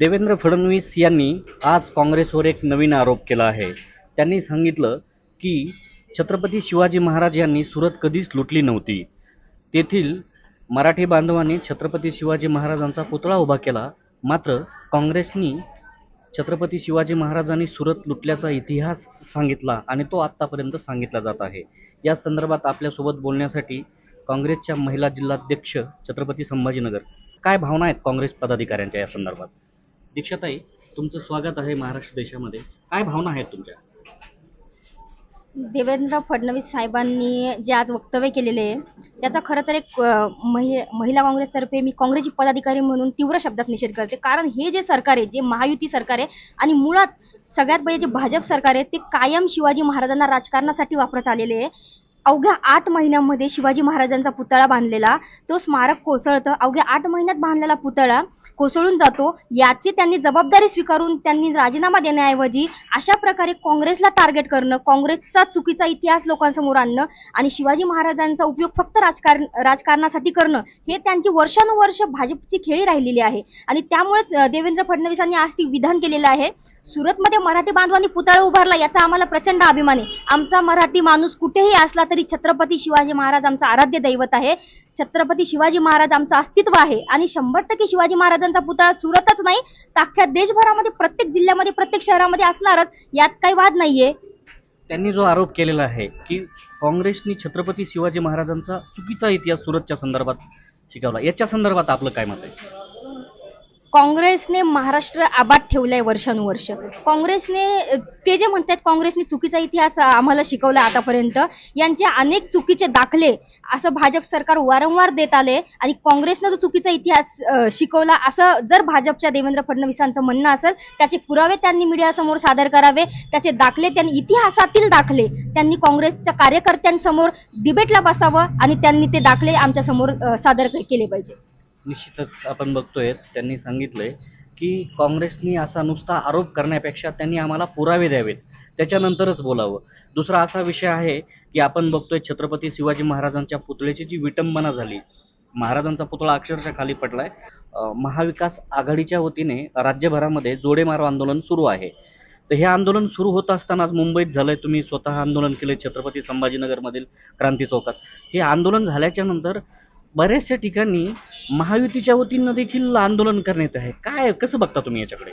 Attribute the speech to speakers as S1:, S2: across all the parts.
S1: देवेंद्र फडणवीस यांनी आज काँग्रेसवर एक नवीन आरोप केला आहे. त्यांनी सांगितलं की छत्रपती शिवाजी महाराज यांनी सुरत कधीच लुटली नव्हती. तेथील मराठी बांधवांनी छत्रपती शिवाजी महाराजांचा पुतळा उभा केला. मात्र काँग्रेसनी छत्रपती शिवाजी महाराजांनी सुरत लुटल्याचा इतिहास सांगितला आणि तो आत्तापर्यंत सांगितला जात आहे. या संदर्भात आपल्यासोबत बोलण्यासाठी काँग्रेसच्या महिला जिल्हाध्यक्ष छत्रपती संभाजीनगर. काय भावना आहेत काँग्रेस पदाधिकाऱ्यांच्या या संदर्भात? दीक्षाताई तुमचं स्वागत आहे महाराष्ट्र देशामध्ये. काय भावना आहेत तुमच्या?
S2: देवेंद्र फडणवीस साहेबांनी जे आज वक्तव्य केलेले आहे त्याचा खरं तर एक महि महिला काँग्रेसतर्फे मी काँग्रेसची पदाधिकारी म्हणून तीव्र शब्दात निषेध करते. कारण हे जे सरकार आहे जे महायुती सरकार आहे आणि मुळात सगळ्यात पहिले जे भाजप सरकार आहे ते कायम शिवाजी महाराजांना राजकारणासाठी वापरत आलेले आहे. अवघ्या आठ महिन्यामध्ये शिवाजी महाराजांचा पुतळा बांधलेला तो स्मारक कोसळतं. अवघ्या आठ महिन्यात बांधलेला पुतळा कोसळून जातो याची त्यांनी जबाबदारी स्वीकारून त्यांनी राजीनामा देण्याऐवजी अशा प्रकारे काँग्रेसला टार्गेट करणं काँग्रेसचा चुकीचा इतिहास लोकांसमोर आणणं आणि शिवाजी महाराजांचा उपयोग फक्त राजकारण राजकारणासाठी करणं हे त्यांची वर्षानुवर्ष भाजपची खेळी राहिलेली आहे. आणि त्यामुळेच देवेंद्र फडणवीसांनी आज ती विधान केलेलं आहे. सुरतमध्ये मराठी बांधवांनी पुतळा उभारला याचा आम्हाला प्रचंड अभिमान आहे. आमचा मराठी माणूस कुठेही असला तरी छत्रपती शिवाजी महाराज आमचा आराध्य दैवत आहे. छत्रपती शिवाजी महाराज आमचं अस्तित्व आहे. आणि शंभर टक्के शिवाजी महाराजांचा पुतळा सुरतच नाही तर अख्ख्या देशभरामध्ये प्रत्येक जिल्ह्यामध्ये प्रत्येक शहरामध्ये असणारच यात काही वाद नाहीये.
S1: त्यांनी जो आरोप केलेला आहे की काँग्रेसनी छत्रपती शिवाजी महाराजांचा चुकीचा इतिहास सुरतच्या संदर्भात शिकवला याच्या संदर्भात आपलं काय मत आहे?
S2: काँग्रेसने महाराष्ट्र आबाद ठेवलाय वर्षानुवर्ष. काँग्रेसने ते जे म्हणतात काँग्रेसने चुकीचा इतिहास आम्हाला शिकवला आतापर्यंत यांचे अनेक चुकीचे दाखले असं भाजप सरकार वारंवार देत आले आणि काँग्रेसनं जो चुकीचा इतिहास शिकवला असं जर भाजपच्या देवेंद्र फडणवीसांचं म्हणणं असेल त्याचे पुरावे त्यांनी मीडियासमोर सादर करावे त्याचे दाखले त्यांनी इतिहासातील दाखले त्यांनी काँग्रेसच्या कार्यकर्त्यांसमोर डिबेटला बसावं आणि त्यांनी ते दाखले आमच्यासमोर सादर केले पाहिजे.
S1: निश्चितच आपण बघतोय त्यांनी सांगितलंय की काँग्रेसनी असा नुसता आरोप करण्यापेक्षा त्यांनी आम्हाला पुरावे द्यावेत त्याच्यानंतरच बोलावं. दुसरा असा विषय आहे की आपण बघतोय छत्रपती शिवाजी महाराजांच्या पुतळ्याची जी विटंबना झाली महाराजांचा पुतळा अक्षरशः खाली पडलाय महाविकास आघाडीच्या वतीने राज्यभरामध्ये जोडेमारो आंदोलन सुरू आहे. तर हे आंदोलन सुरू होत असतानाच मुंबईत झालंय तुम्ही स्वतः आंदोलन केले छत्रपती संभाजीनगरमधील क्रांती चौकात. हे आंदोलन झाल्याच्यानंतर बऱ्याचशा ठिकाणी महायुतीच्या वतीनं देखील आंदोलन करण्यात आहे. काय कसं बघता तुम्ही याच्याकडे?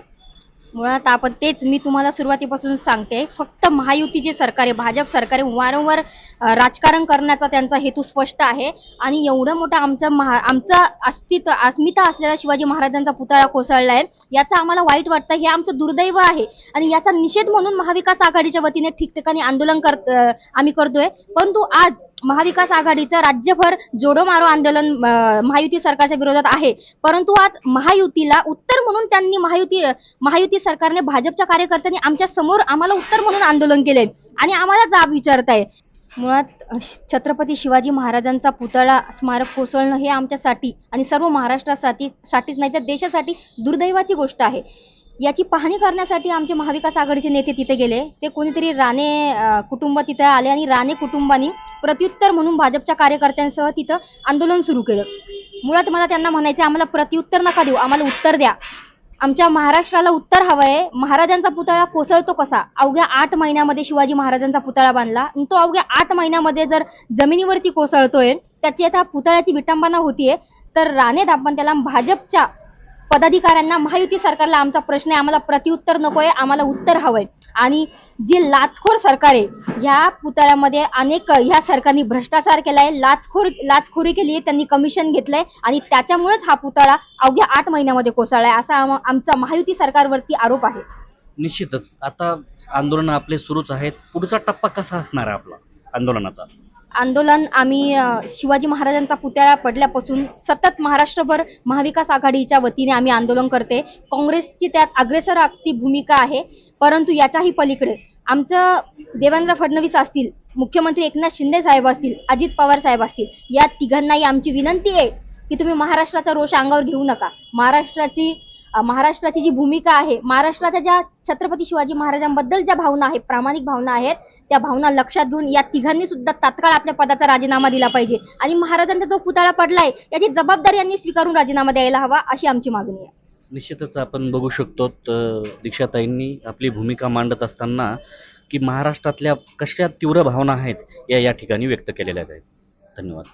S2: मुळात आपण तेच मी तुम्हाला सुरुवातीपासून सांगते. फक्त महायुतीचे सरकार आहे भाजप सरकार आहे वारंवार राजकारण करण्याचा त्यांचा हेतू स्पष्ट आहे. आणि एवढं मोठं आमचं महा आमचं अस्तित्व अस्मिता असलेला शिवाजी महाराजांचा पुतळा कोसळला आहे. याचा आम्हाला वाईट वाटतं हे आमचं दुर्दैव आहे. आणि याचा निषेध म्हणून महाविकास आघाडीच्या वतीने ठिकठिकाणी आंदोलन करत आम्ही करतोय. परंतु आज महाविकास आघाडीचं राज्यभर जोडो मारो आंदोलन महायुती सरकारच्या विरोधात आहे. परंतु आज महायुतीला उत्तर म्हणून त्यांनी महायुती महायुती सरकारने भाजपच्या कार्यकर्त्यांनी आमच्यासमोर आम्हाला उत्तर म्हणून आंदोलन केले आणि आम्हाला जाब विचारताय. मुळात छत्रपती शिवाजी महाराजांचा पुतळा स्मारक कोसळणं हे आमच्यासाठी आणि सर्व महाराष्ट्रासाठी साठीच नाही तर देशासाठी दुर्दैवाची गोष्ट आहे. याची पाहणी करण्यासाठी आमचे महाविकास आघाडीचे नेते तिथे गेले. ते कोणीतरी राणे कुटुंब तिथे आले आणि राणे कुटुंबानी प्रत्युत्तर म्हणून भाजपच्या कार्यकर्त्यांसह तिथं आंदोलन सुरू केलं. मुळात मला त्यांना म्हणायचं आम्हाला प्रत्युत्तर नका देऊ आम्हाला उत्तर द्या. आमच्या महाराष्ट्राला उत्तर हवंय महाराजांचा पुतळा कोसळतो कसा? अवघ्या आठ महिन्यामध्ये शिवाजी महाराजांचा पुतळा बांधला आणि तो अवघ्या आठ महिन्यामध्ये जर जमिनीवरती कोसळतोय त्याची आता पुतळ्याची विटंबना होतीये तर राणेत आपण त्याला भाजपच्या पदाधिकाऱ्यांना महायुती सरकारला आमचा प्रश्न आहे आम्हाला प्रत्युत्तर नकोय आम्हाला उत्तर हवंय. आणि जे लाचखोर सरकार आहे ह्या पुतळ्यामध्ये अनेक ह्या सरकारने भ्रष्टाचार केलाय लाचखोर लाचखोरी केली आहे त्यांनी कमिशन घेतलंय आणि त्याच्यामुळेच हा पुतळा अवघ्या आठ महिन्यामध्ये कोसळलाय असा आमचा महायुती सरकारवरती आरोप आहे.
S1: निश्चितच. आता आंदोलन आपले सुरूच आहेत. पुढचा टप्पा कसा असणार आहे आपला आंदोलनाचा?
S2: आंदोलन आम्ही शिवाजी महाराजांचा पुतळा पडल्यापासून सतत महाराष्ट्रभर महाविकास आघाडीच्या वतीने आम्ही आंदोलन करते. काँग्रेसची त्यात अग्रेसर अगदी भूमिका आहे. परंतु याच्याही पलीकडे आमचं देवेंद्र फडणवीस असतील मुख्यमंत्री एकनाथ शिंदे साहेब असतील अजित पवार साहेब असतील या तिघांनाही आमची विनंती आहे की तुम्ही महाराष्ट्राचा रोष अंगावर घेऊ नका. महाराष्ट्राची महाराष्ट्राची जी भूमिका आहे महाराष्ट्राच्या ज्या छत्रपती शिवाजी महाराजांबद्दल ज्या भावना आहेत प्रामाणिक भावना आहेत त्या भावना लक्षात घेऊन या तिघांनी सुद्धा तात्काळ आपल्या पदाचा राजीनामा दिला पाहिजे. आणि महाराजांचा जो पुतळा पडलाय याची जबाबदारी यांनी स्वीकारून राजीनामा द्यायला हवा अशी आमची मागणी आहे.
S1: निश्चितच आपण बघू शकतो दीक्षाताईंनी आपली भूमिका मांडत असताना की महाराष्ट्रातल्या कशा तीव्र भावना आहेत या या ठिकाणी व्यक्त केलेल्या आहेत. धन्यवाद.